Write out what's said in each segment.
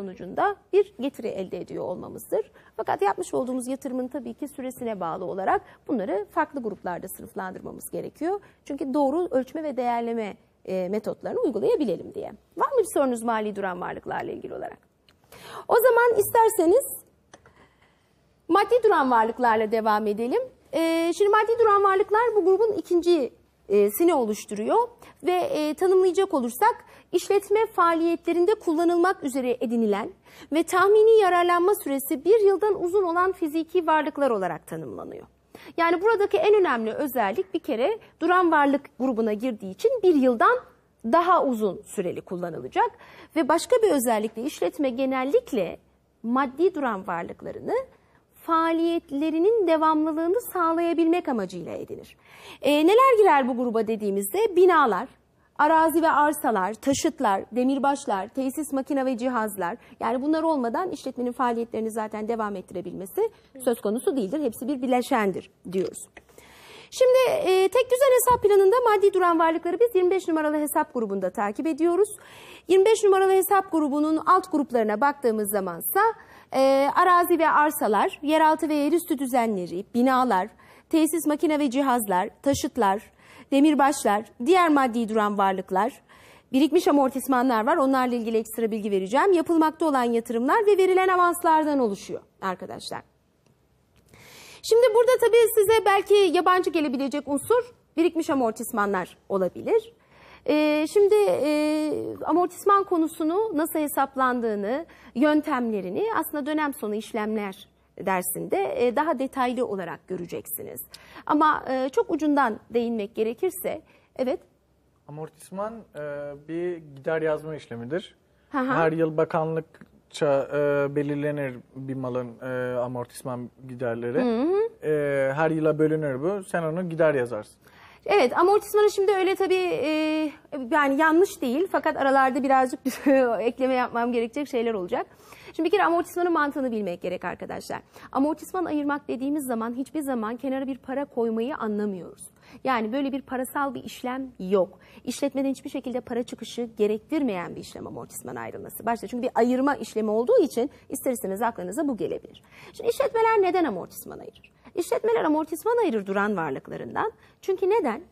sonucunda bir getiri elde ediyor olmamızdır. Fakat yapmış olduğumuz yatırımın tabii ki süresine bağlı olarak bunları farklı gruplarda sınıflandırmamız gerekiyor. Çünkü doğru ölçme ve değerleme e, metotlarını uygulayabilelim diye. Var mı bir sorunuz mali duran varlıklarla ilgili olarak? O zaman isterseniz maddi duran varlıklarla devam edelim. Ee, şimdi maddi duran varlıklar bu grubun ikinci e, sini oluşturuyor ve e, tanımlayacak olursak işletme faaliyetlerinde kullanılmak üzere edinilen ve tahmini yararlanma süresi bir yıldan uzun olan fiziki varlıklar olarak tanımlanıyor. Yani buradaki en önemli özellik bir kere duran varlık grubuna girdiği için bir yıldan daha uzun süreli kullanılacak ve başka bir özellik de işletme genellikle maddi duran varlıklarını faaliyetlerinin devamlılığını sağlayabilmek amacıyla edinir. E, neler girer bu gruba dediğimizde binalar, arazi ve arsalar, taşıtlar, demirbaşlar, tesis makine ve cihazlar yani bunlar olmadan işletmenin faaliyetlerini zaten devam ettirebilmesi söz konusu değildir. Hepsi bir bileşendir diyoruz. Şimdi e, tek düzen hesap planında maddi duran varlıkları biz 25 numaralı hesap grubunda takip ediyoruz. 25 numaralı hesap grubunun alt gruplarına baktığımız zamansa e, arazi ve arsalar, yeraltı ve yerüstü düzenleri, binalar, tesis makine ve cihazlar, taşıtlar, demirbaşlar, diğer maddi duran varlıklar, birikmiş amortismanlar var. Onlarla ilgili ekstra bilgi vereceğim. Yapılmakta olan yatırımlar ve verilen avanslardan oluşuyor arkadaşlar. Şimdi burada tabii size belki yabancı gelebilecek unsur birikmiş amortismanlar olabilir. Ee, şimdi e, amortisman konusunu nasıl hesaplandığını, yöntemlerini aslında dönem sonu işlemler dersinde e, daha detaylı olarak göreceksiniz. Ama e, çok ucundan değinmek gerekirse, evet Amortisman e, bir gider yazma işlemidir. Hı hı. Her yıl bakanlıkça belirlenir bir malın amortisman giderleri. E, her yıla bölünür bu. Sen onu gider yazarsın. Evet amortismanı şimdi öyle tabii e, yani yanlış değil fakat aralarda birazcık ekleme yapmam gerekecek şeyler olacak. Şimdi bir kere amortismanın mantığını bilmek gerek arkadaşlar. Amortisman ayırmak dediğimiz zaman hiçbir zaman kenara bir para koymayı anlamıyoruz. Yani böyle bir parasal bir işlem yok. İşletmeden hiçbir şekilde para çıkışı gerektirmeyen bir işlem amortisman ayrılması. Başta çünkü bir ayırma işlemi olduğu için ister istemez aklınıza bu gelebilir. Şimdi işletmeler neden amortisman ayırır? İşletmeler amortisman ayırır duran varlıklarından. Çünkü neden?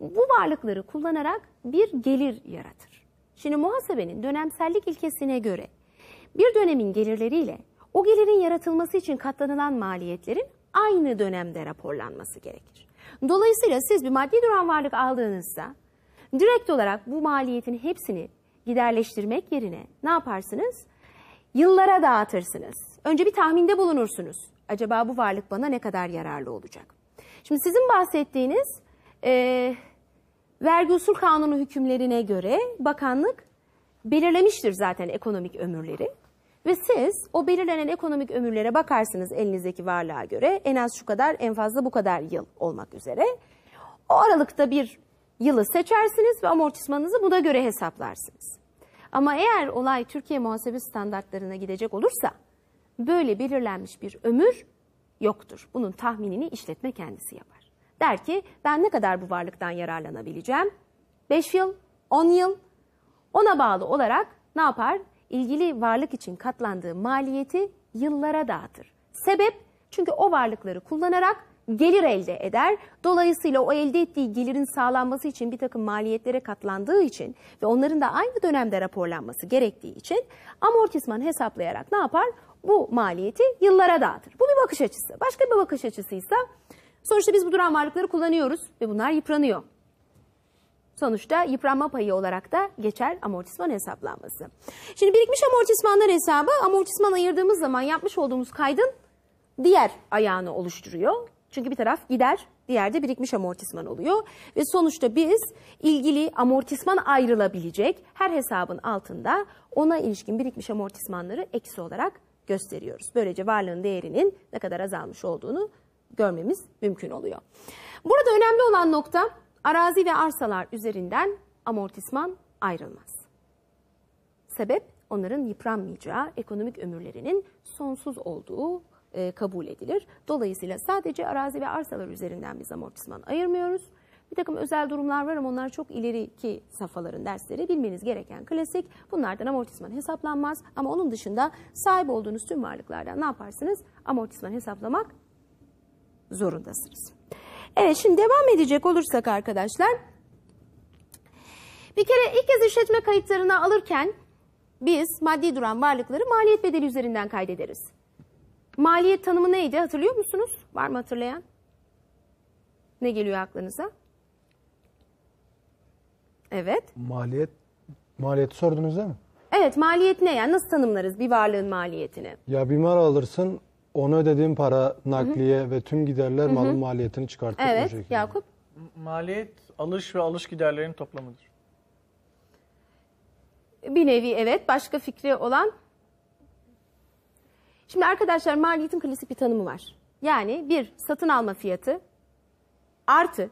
Bu varlıkları kullanarak bir gelir yaratır. Şimdi muhasebenin dönemsellik ilkesine göre bir dönemin gelirleriyle o gelirin yaratılması için katlanılan maliyetlerin aynı dönemde raporlanması gerekir. Dolayısıyla siz bir maddi duran varlık aldığınızda direkt olarak bu maliyetin hepsini giderleştirmek yerine ne yaparsınız? Yıllara dağıtırsınız. Önce bir tahminde bulunursunuz. Acaba bu varlık bana ne kadar yararlı olacak? Şimdi sizin bahsettiğiniz e, vergi usul kanunu hükümlerine göre bakanlık belirlemiştir zaten ekonomik ömürleri. Ve siz o belirlenen ekonomik ömürlere bakarsınız elinizdeki varlığa göre en az şu kadar en fazla bu kadar yıl olmak üzere. O aralıkta bir yılı seçersiniz ve amortismanınızı buna göre hesaplarsınız. Ama eğer olay Türkiye muhasebe standartlarına gidecek olursa böyle belirlenmiş bir ömür yoktur. Bunun tahminini işletme kendisi yapar. Der ki ben ne kadar bu varlıktan yararlanabileceğim? 5 yıl, 10 yıl. Ona bağlı olarak ne yapar? İlgili varlık için katlandığı maliyeti yıllara dağıtır. Sebep çünkü o varlıkları kullanarak gelir elde eder. Dolayısıyla o elde ettiği gelirin sağlanması için bir takım maliyetlere katlandığı için ve onların da aynı dönemde raporlanması gerektiği için amortisman hesaplayarak ne yapar? Bu maliyeti yıllara dağıtır. Bu bir bakış açısı. Başka bir bakış açısıysa sonuçta biz bu duran varlıkları kullanıyoruz ve bunlar yıpranıyor. Sonuçta yıpranma payı olarak da geçer amortisman hesaplanması. Şimdi birikmiş amortismanlar hesabı amortisman ayırdığımız zaman yapmış olduğumuz kaydın diğer ayağını oluşturuyor. Çünkü bir taraf gider, diğer de birikmiş amortisman oluyor. Ve sonuçta biz ilgili amortisman ayrılabilecek her hesabın altında ona ilişkin birikmiş amortismanları eksi olarak gösteriyoruz. Böylece varlığın değerinin ne kadar azalmış olduğunu görmemiz mümkün oluyor. Burada önemli olan nokta arazi ve arsalar üzerinden amortisman ayrılmaz. Sebep onların yıpranmayacağı, ekonomik ömürlerinin sonsuz olduğu e, kabul edilir. Dolayısıyla sadece arazi ve arsalar üzerinden biz amortisman ayırmıyoruz. Bir takım özel durumlar var ama onlar çok ileriki safhaların dersleri. Bilmeniz gereken klasik. Bunlardan amortisman hesaplanmaz. Ama onun dışında sahip olduğunuz tüm varlıklardan ne yaparsınız? Amortisman hesaplamak zorundasınız. Evet şimdi devam edecek olursak arkadaşlar. Bir kere ilk kez işletme kayıtlarına alırken biz maddi duran varlıkları maliyet bedeli üzerinden kaydederiz. Maliyet tanımı neydi hatırlıyor musunuz? Var mı hatırlayan? Ne geliyor aklınıza? Evet. Maliyet maliyeti sordunuz değil mi? Evet maliyet ne yani nasıl tanımlarız bir varlığın maliyetini? Ya bir mal alırsın onu ödediğin para, nakliye ve tüm giderler malın maliyetini çıkartır o Evet şekilde. Yakup. Maliyet alış ve alış giderlerinin toplamıdır. Bir nevi evet. Başka fikri olan? Şimdi arkadaşlar maliyetin klasik bir tanımı var. Yani bir satın alma fiyatı artı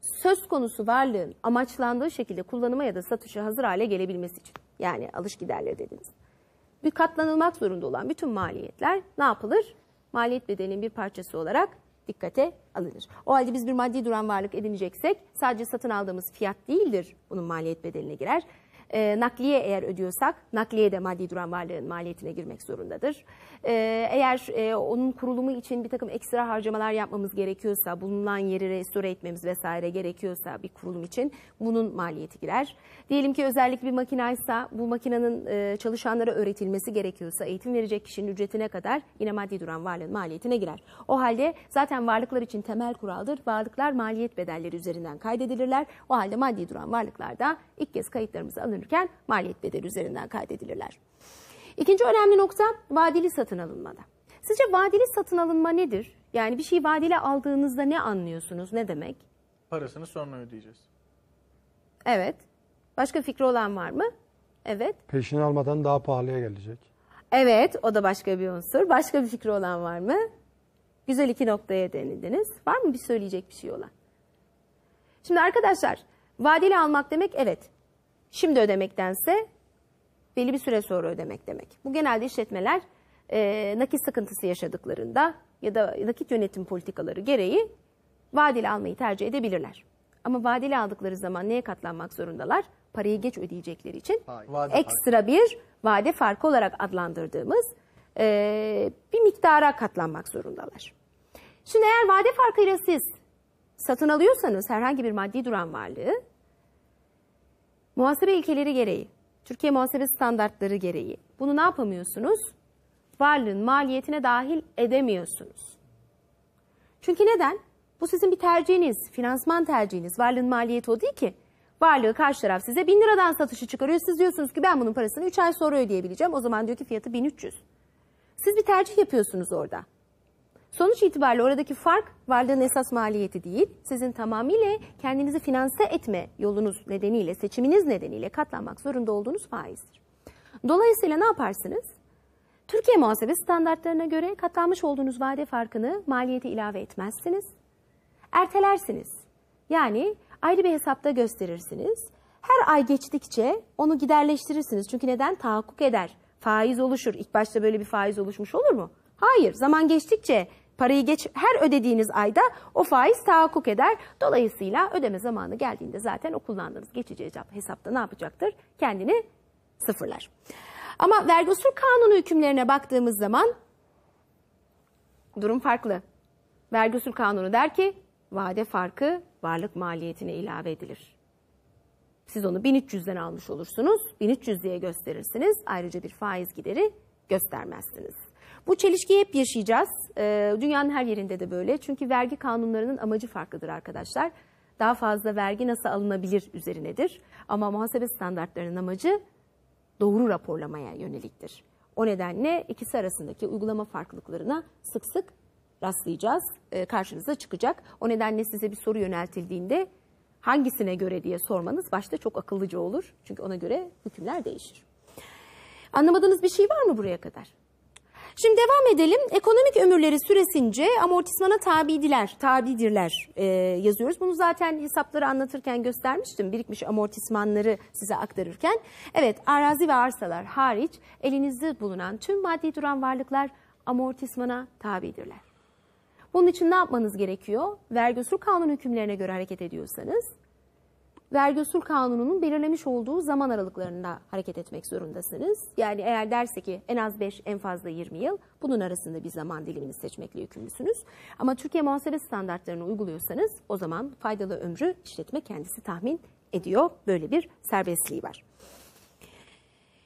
söz konusu varlığın amaçlandığı şekilde kullanıma ya da satışa hazır hale gelebilmesi için. Yani alış giderleri dediniz. Bir katlanılmak zorunda olan bütün maliyetler ne yapılır? Maliyet bedelinin bir parçası olarak dikkate alınır. O halde biz bir maddi duran varlık edineceksek sadece satın aldığımız fiyat değildir bunun maliyet bedeline girer. E, nakliye eğer ödüyorsak nakliye de maddi duran varlığın maliyetine girmek zorundadır. E, eğer e, onun kurulumu için bir takım ekstra harcamalar yapmamız gerekiyorsa, bulunan yeri restore etmemiz vesaire gerekiyorsa bir kurulum için bunun maliyeti girer. Diyelim ki özellikle bir makinaysa bu makinenin e, çalışanlara öğretilmesi gerekiyorsa eğitim verecek kişinin ücretine kadar yine maddi duran varlığın maliyetine girer. O halde zaten varlıklar için temel kuraldır. Varlıklar maliyet bedelleri üzerinden kaydedilirler. O halde maddi duran varlıklar da ilk kez kayıtlarımıza alınırken maliyet bedeli üzerinden kaydedilirler. İkinci önemli nokta vadeli satın alınmada. Sizce vadeli satın alınma nedir? Yani bir şeyi vadeli aldığınızda ne anlıyorsunuz? Ne demek? Parasını sonra ödeyeceğiz. Evet. Başka fikri olan var mı? Evet. Peşini almadan daha pahalıya gelecek. Evet, o da başka bir unsur. Başka bir fikri olan var mı? Güzel iki noktaya denildiniz. Var mı bir söyleyecek bir şey olan? Şimdi arkadaşlar, vadeli almak demek evet. Şimdi ödemektense belli bir süre sonra ödemek demek. Bu genelde işletmeler e, nakit sıkıntısı yaşadıklarında ya da nakit yönetim politikaları gereği vadeli almayı tercih edebilirler. Ama vadeli aldıkları zaman neye katlanmak zorundalar? Parayı geç ödeyecekleri için Vade ekstra bir vade farkı olarak adlandırdığımız e, bir miktara katlanmak zorundalar. Şimdi eğer vade farkıyla siz satın alıyorsanız herhangi bir maddi duran varlığı muhasebe ilkeleri gereği, Türkiye muhasebe standartları gereği bunu ne yapamıyorsunuz? Varlığın maliyetine dahil edemiyorsunuz. Çünkü neden? Bu sizin bir tercihiniz, finansman tercihiniz. Varlığın maliyeti o değil ki. Varlığı karşı taraf size 1000 liradan satışı çıkarıyor. Siz diyorsunuz ki ben bunun parasını 3 ay sonra ödeyebileceğim. O zaman diyor ki fiyatı 1300. Siz bir tercih yapıyorsunuz orada. Sonuç itibariyle oradaki fark varlığın esas maliyeti değil, sizin tamamıyla kendinizi finanse etme yolunuz nedeniyle, seçiminiz nedeniyle katlanmak zorunda olduğunuz faizdir. Dolayısıyla ne yaparsınız? Türkiye muhasebe standartlarına göre katlanmış olduğunuz vade farkını maliyete ilave etmezsiniz. Ertelersiniz. Yani ayrı bir hesapta gösterirsiniz. Her ay geçtikçe onu giderleştirirsiniz. Çünkü neden? Tahakkuk eder. Faiz oluşur. İlk başta böyle bir faiz oluşmuş olur mu? Hayır. Zaman geçtikçe parayı geç her ödediğiniz ayda o faiz tahakkuk eder. Dolayısıyla ödeme zamanı geldiğinde zaten o kullandığınız geçici hesapta ne yapacaktır? Kendini sıfırlar. Ama vergi usul kanunu hükümlerine baktığımız zaman durum farklı. Vergi usul kanunu der ki vade farkı varlık maliyetine ilave edilir. Siz onu 1300'den almış olursunuz. 1300 diye gösterirsiniz. Ayrıca bir faiz gideri göstermezsiniz. Bu çelişkiyi hep yaşayacağız. Ee, dünyanın her yerinde de böyle. Çünkü vergi kanunlarının amacı farklıdır arkadaşlar. Daha fazla vergi nasıl alınabilir üzerinedir. Ama muhasebe standartlarının amacı doğru raporlamaya yöneliktir. O nedenle ikisi arasındaki uygulama farklılıklarına sık sık rastlayacağız. Ee, karşınıza çıkacak. O nedenle size bir soru yöneltildiğinde hangisine göre diye sormanız başta çok akıllıca olur. Çünkü ona göre hükümler değişir. Anlamadığınız bir şey var mı buraya kadar? Şimdi devam edelim. Ekonomik ömürleri süresince amortismana tabidiler, tabidirler e, yazıyoruz. Bunu zaten hesapları anlatırken göstermiştim. Birikmiş amortismanları size aktarırken. Evet arazi ve arsalar hariç elinizde bulunan tüm maddi duran varlıklar amortismana tabidirler. Bunun için ne yapmanız gerekiyor? Vergi usul kanun hükümlerine göre hareket ediyorsanız vergi usul kanununun belirlemiş olduğu zaman aralıklarında hareket etmek zorundasınız. Yani eğer derse ki en az 5 en fazla 20 yıl bunun arasında bir zaman dilimini seçmekle yükümlüsünüz. Ama Türkiye muhasebe standartlarını uyguluyorsanız o zaman faydalı ömrü işletme kendisi tahmin ediyor. Böyle bir serbestliği var.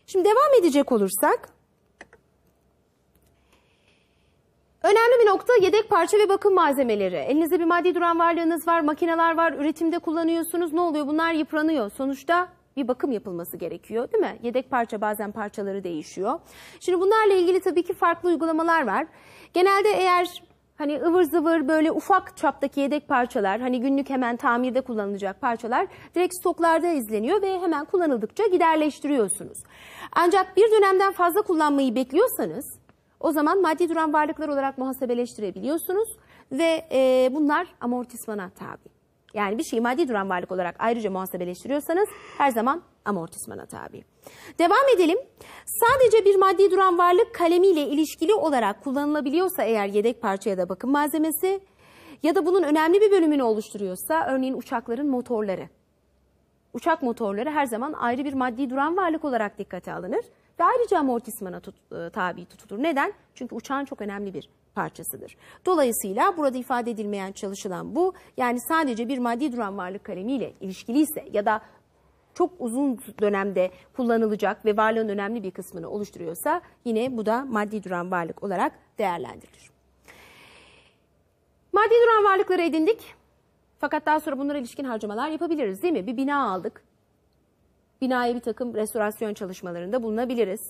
Şimdi devam edecek olursak Önemli bir nokta yedek parça ve bakım malzemeleri. Elinizde bir maddi duran varlığınız var, makineler var, üretimde kullanıyorsunuz. Ne oluyor? Bunlar yıpranıyor. Sonuçta bir bakım yapılması gerekiyor değil mi? Yedek parça bazen parçaları değişiyor. Şimdi bunlarla ilgili tabii ki farklı uygulamalar var. Genelde eğer hani ıvır zıvır böyle ufak çaptaki yedek parçalar hani günlük hemen tamirde kullanılacak parçalar direkt stoklarda izleniyor ve hemen kullanıldıkça giderleştiriyorsunuz. Ancak bir dönemden fazla kullanmayı bekliyorsanız o zaman maddi duran varlıklar olarak muhasebeleştirebiliyorsunuz ve e, bunlar amortismana tabi. Yani bir şeyi maddi duran varlık olarak ayrıca muhasebeleştiriyorsanız her zaman amortismana tabi. Devam edelim. Sadece bir maddi duran varlık kalemiyle ilişkili olarak kullanılabiliyorsa eğer yedek parça ya da bakım malzemesi ya da bunun önemli bir bölümünü oluşturuyorsa örneğin uçakların motorları. Uçak motorları her zaman ayrı bir maddi duran varlık olarak dikkate alınır ve ayrıca amortismana tut, e, tabi tutulur. Neden? Çünkü uçağın çok önemli bir parçasıdır. Dolayısıyla burada ifade edilmeyen çalışılan bu yani sadece bir maddi duran varlık kalemiyle ilişkiliyse ya da çok uzun dönemde kullanılacak ve varlığın önemli bir kısmını oluşturuyorsa yine bu da maddi duran varlık olarak değerlendirilir. Maddi duran varlıkları edindik. Fakat daha sonra bunlara ilişkin harcamalar yapabiliriz değil mi? Bir bina aldık. Binaya bir takım restorasyon çalışmalarında bulunabiliriz.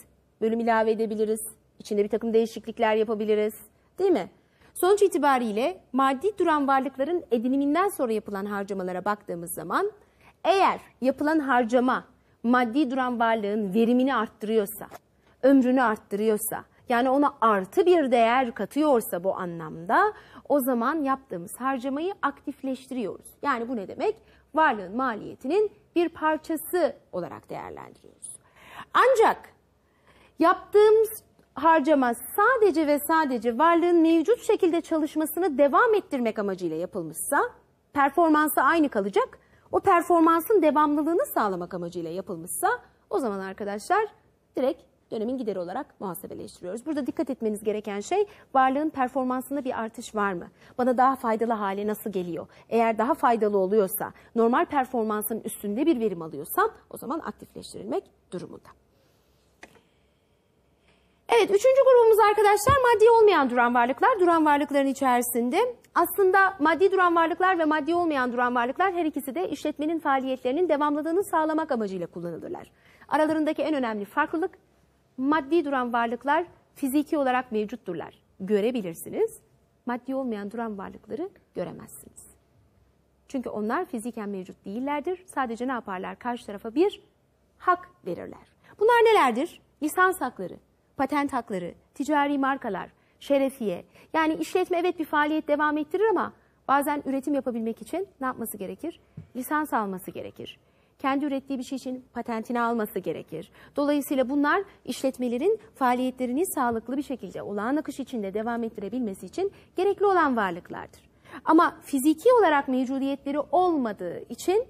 Bölüm ilave edebiliriz. İçinde bir takım değişiklikler yapabiliriz. Değil mi? Sonuç itibariyle maddi duran varlıkların ediniminden sonra yapılan harcamalara baktığımız zaman eğer yapılan harcama maddi duran varlığın verimini arttırıyorsa, ömrünü arttırıyorsa, yani ona artı bir değer katıyorsa bu anlamda o zaman yaptığımız harcamayı aktifleştiriyoruz. Yani bu ne demek? Varlığın maliyetinin bir parçası olarak değerlendiriyoruz. Ancak yaptığımız harcama sadece ve sadece varlığın mevcut şekilde çalışmasını devam ettirmek amacıyla yapılmışsa performansı aynı kalacak. O performansın devamlılığını sağlamak amacıyla yapılmışsa o zaman arkadaşlar direkt dönemin gideri olarak muhasebeleştiriyoruz. Burada dikkat etmeniz gereken şey varlığın performansında bir artış var mı? Bana daha faydalı hale nasıl geliyor? Eğer daha faydalı oluyorsa, normal performansın üstünde bir verim alıyorsam o zaman aktifleştirilmek durumunda. Evet, üçüncü grubumuz arkadaşlar maddi olmayan duran varlıklar. Duran varlıkların içerisinde aslında maddi duran varlıklar ve maddi olmayan duran varlıklar her ikisi de işletmenin faaliyetlerinin devamlılığını sağlamak amacıyla kullanılırlar. Aralarındaki en önemli farklılık maddi duran varlıklar fiziki olarak mevcutturlar. Görebilirsiniz. Maddi olmayan duran varlıkları göremezsiniz. Çünkü onlar fiziken mevcut değillerdir. Sadece ne yaparlar? Karşı tarafa bir hak verirler. Bunlar nelerdir? Lisans hakları, patent hakları, ticari markalar, şerefiye. Yani işletme evet bir faaliyet devam ettirir ama bazen üretim yapabilmek için ne yapması gerekir? Lisans alması gerekir kendi ürettiği bir şey için patentini alması gerekir. Dolayısıyla bunlar işletmelerin faaliyetlerini sağlıklı bir şekilde olağan akış içinde devam ettirebilmesi için gerekli olan varlıklardır. Ama fiziki olarak mevcudiyetleri olmadığı için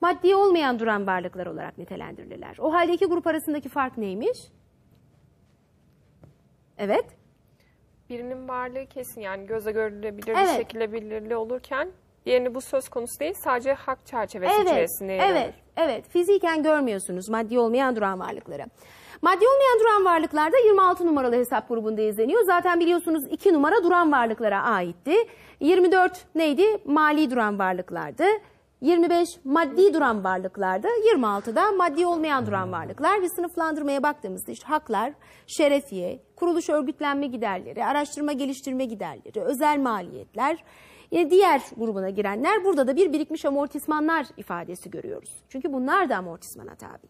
maddi olmayan duran varlıklar olarak nitelendirilirler. O halde iki grup arasındaki fark neymiş? Evet. Birinin varlığı kesin yani göze görülebilir Evet. bir şekilde belirli olurken diğerinin bu söz konusu değil sadece hak çerçevesi Evet, içerisinde yer alır. evet, evet. Fiziken görmüyorsunuz maddi olmayan duran varlıkları. Maddi olmayan duran varlıklarda 26 numaralı hesap grubunda izleniyor. Zaten biliyorsunuz 2 numara duran varlıklara aitti. 24 neydi? Mali duran varlıklardı. 25 maddi duran varlıklardı. 26 da maddi olmayan duran varlıklar. Bir sınıflandırmaya baktığımızda işte haklar, şerefiye, kuruluş örgütlenme giderleri, araştırma geliştirme giderleri, özel maliyetler, Yine diğer grubuna girenler burada da bir birikmiş amortismanlar ifadesi görüyoruz. Çünkü bunlar da amortismana tabi.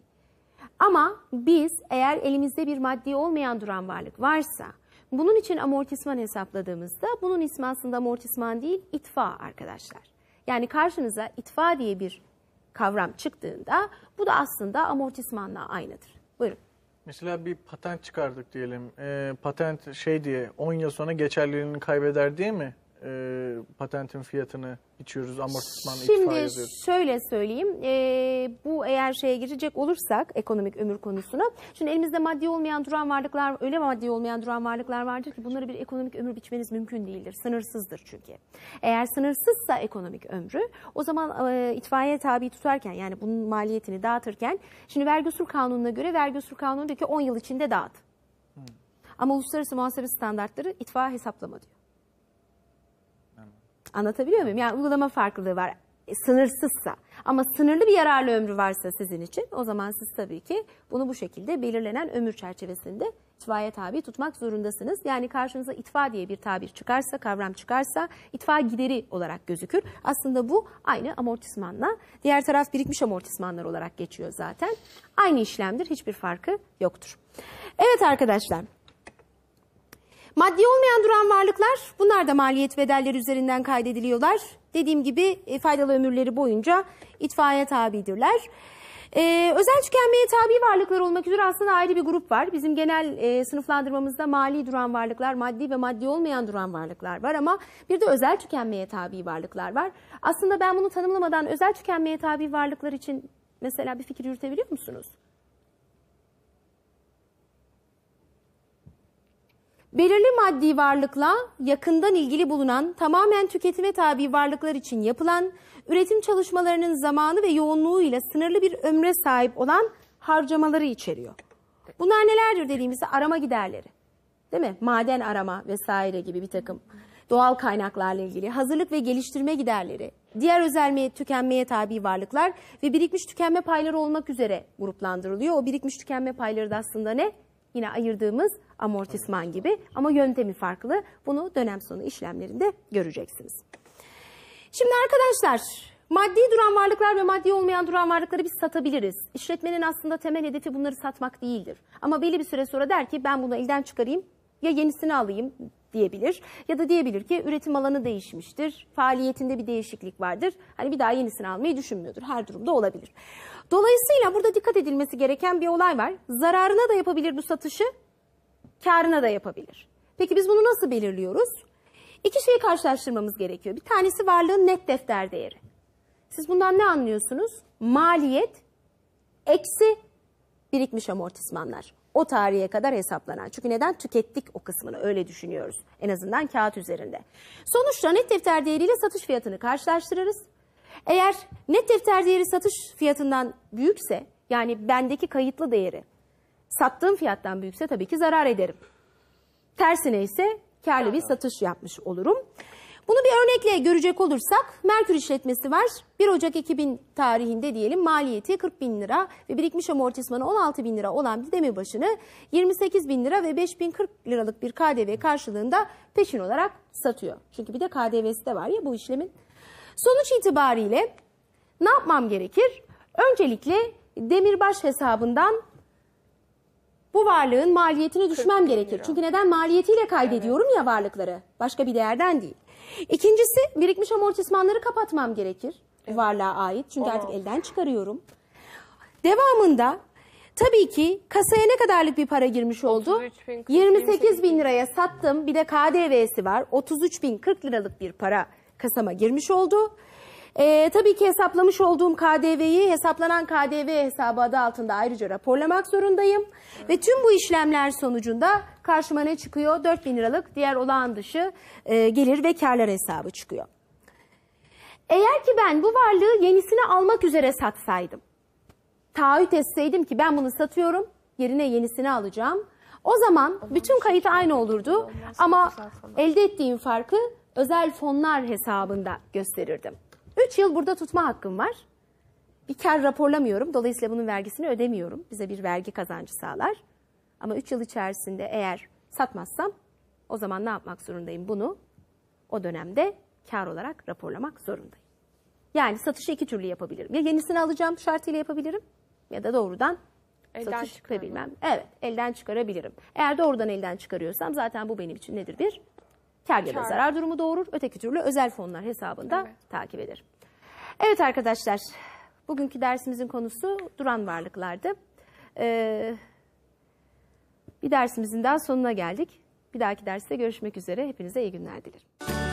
Ama biz eğer elimizde bir maddi olmayan duran varlık varsa bunun için amortisman hesapladığımızda bunun ismi aslında amortisman değil itfa arkadaşlar. Yani karşınıza itfa diye bir kavram çıktığında bu da aslında amortismanla aynıdır. Buyurun. Mesela bir patent çıkardık diyelim. Ee, patent şey diye 10 yıl sonra geçerliliğini kaybeder diye mi e, patentin fiyatını içiyoruz amortisman itfaiye Şimdi yazıyoruz? şöyle söyleyeyim, e, bu eğer şeye girecek olursak ekonomik ömür konusuna, şimdi elimizde maddi olmayan duran varlıklar, öyle maddi olmayan duran varlıklar vardır ki bunları bir ekonomik ömür biçmeniz mümkün değildir. Sınırsızdır çünkü. Eğer sınırsızsa ekonomik ömrü, o zaman e, itfaiye tabi tutarken yani bunun maliyetini dağıtırken, şimdi vergi usul kanununa göre vergi usul kanunu diyor ki 10 yıl içinde dağıt. Ama uluslararası muhasebe standartları itfaiye hesaplama diyor. Anlatabiliyor muyum? Yani uygulama farklılığı var. E, sınırsızsa ama sınırlı bir yararlı ömrü varsa sizin için o zaman siz tabii ki bunu bu şekilde belirlenen ömür çerçevesinde itfaiye tabi tutmak zorundasınız. Yani karşınıza itfa diye bir tabir çıkarsa, kavram çıkarsa itfa gideri olarak gözükür. Aslında bu aynı amortismanla. Diğer taraf birikmiş amortismanlar olarak geçiyor zaten. Aynı işlemdir. Hiçbir farkı yoktur. Evet arkadaşlar. Maddi olmayan duran varlıklar bunlar da maliyet bedelleri üzerinden kaydediliyorlar. Dediğim gibi e, faydalı ömürleri boyunca itfaiye tabidirler. Ee, özel tükenmeye tabi varlıklar olmak üzere aslında ayrı bir grup var. Bizim genel e, sınıflandırmamızda mali duran varlıklar, maddi ve maddi olmayan duran varlıklar var ama bir de özel tükenmeye tabi varlıklar var. Aslında ben bunu tanımlamadan özel tükenmeye tabi varlıklar için mesela bir fikir yürütebiliyor musunuz? Belirli maddi varlıkla yakından ilgili bulunan tamamen tüketime tabi varlıklar için yapılan üretim çalışmalarının zamanı ve yoğunluğu ile sınırlı bir ömre sahip olan harcamaları içeriyor. Bunlar nelerdir dediğimizde arama giderleri. Değil mi? Maden arama vesaire gibi bir takım doğal kaynaklarla ilgili hazırlık ve geliştirme giderleri, diğer özelmeye, tükenmeye tabi varlıklar ve birikmiş tükenme payları olmak üzere gruplandırılıyor. O birikmiş tükenme payları da aslında ne? Yine ayırdığımız amortisman gibi ama yöntemi farklı. Bunu dönem sonu işlemlerinde göreceksiniz. Şimdi arkadaşlar maddi duran varlıklar ve maddi olmayan duran varlıkları biz satabiliriz. İşletmenin aslında temel hedefi bunları satmak değildir. Ama belli bir süre sonra der ki ben bunu elden çıkarayım ya yenisini alayım diyebilir ya da diyebilir ki üretim alanı değişmiştir. Faaliyetinde bir değişiklik vardır. Hani bir daha yenisini almayı düşünmüyordur. Her durumda olabilir. Dolayısıyla burada dikkat edilmesi gereken bir olay var. Zararına da yapabilir bu satışı, karına da yapabilir. Peki biz bunu nasıl belirliyoruz? İki şeyi karşılaştırmamız gerekiyor. Bir tanesi varlığın net defter değeri. Siz bundan ne anlıyorsunuz? Maliyet eksi birikmiş amortismanlar. O tarihe kadar hesaplanan. Çünkü neden? Tükettik o kısmını öyle düşünüyoruz. En azından kağıt üzerinde. Sonuçta net defter değeriyle satış fiyatını karşılaştırırız. Eğer net defter değeri satış fiyatından büyükse yani bendeki kayıtlı değeri sattığım fiyattan büyükse tabii ki zarar ederim. Tersine ise karlı bir satış yapmış olurum. Bunu bir örnekle görecek olursak Merkür işletmesi var. 1 Ocak 2000 tarihinde diyelim maliyeti 40 bin lira ve birikmiş amortismanı 16 bin lira olan bir demirbaşını 28 bin lira ve 5040 liralık bir KDV karşılığında peşin olarak satıyor. Çünkü bir de KDV'si de var ya bu işlemin. Sonuç itibariyle ne yapmam gerekir? Öncelikle demirbaş hesabından bu varlığın maliyetini düşmem gerekir. Çünkü neden? Maliyetiyle kaydediyorum ya varlıkları. Başka bir değerden değil. İkincisi birikmiş amortismanları kapatmam gerekir. Bu varlığa ait. Çünkü artık elden çıkarıyorum. Devamında tabii ki kasaya ne kadarlık bir para girmiş oldu? 33 bin, 40, 28 bin liraya sattım. Bir de KDV'si var. 33 bin 40 liralık bir para kasama girmiş oldu. Ee, tabii ki hesaplamış olduğum KDV'yi hesaplanan KDV hesabı adı altında ayrıca raporlamak zorundayım. Ve tüm bu işlemler sonucunda karşıma ne çıkıyor? 4 bin liralık diğer olağan dışı e, gelir ve karlar hesabı çıkıyor. Eğer ki ben bu varlığı yenisini almak üzere satsaydım, taahhüt etseydim ki ben bunu satıyorum, yerine yenisini alacağım. O zaman bütün kayıt aynı olurdu ama elde ettiğim farkı özel fonlar hesabında gösterirdim. 3 yıl burada tutma hakkım var. Bir kar raporlamıyorum. Dolayısıyla bunun vergisini ödemiyorum. Bize bir vergi kazancı sağlar. Ama 3 yıl içerisinde eğer satmazsam o zaman ne yapmak zorundayım? Bunu o dönemde kar olarak raporlamak zorundayım. Yani satışı iki türlü yapabilirim. Ya yenisini alacağım şartıyla yapabilirim ya da doğrudan Elden satış çıkarma. yapabilmem. Evet, elden çıkarabilirim. Eğer doğrudan elden çıkarıyorsam zaten bu benim için nedir? Bir kar ya da Kar. zarar durumu doğurur. Öteki türlü özel fonlar hesabında Evet. takip ederim. Evet arkadaşlar, bugünkü dersimizin konusu duran varlıklardı. Ee, Bir dersimizin daha sonuna geldik. Bir dahaki derste görüşmek üzere. Hepinize iyi günler dilerim.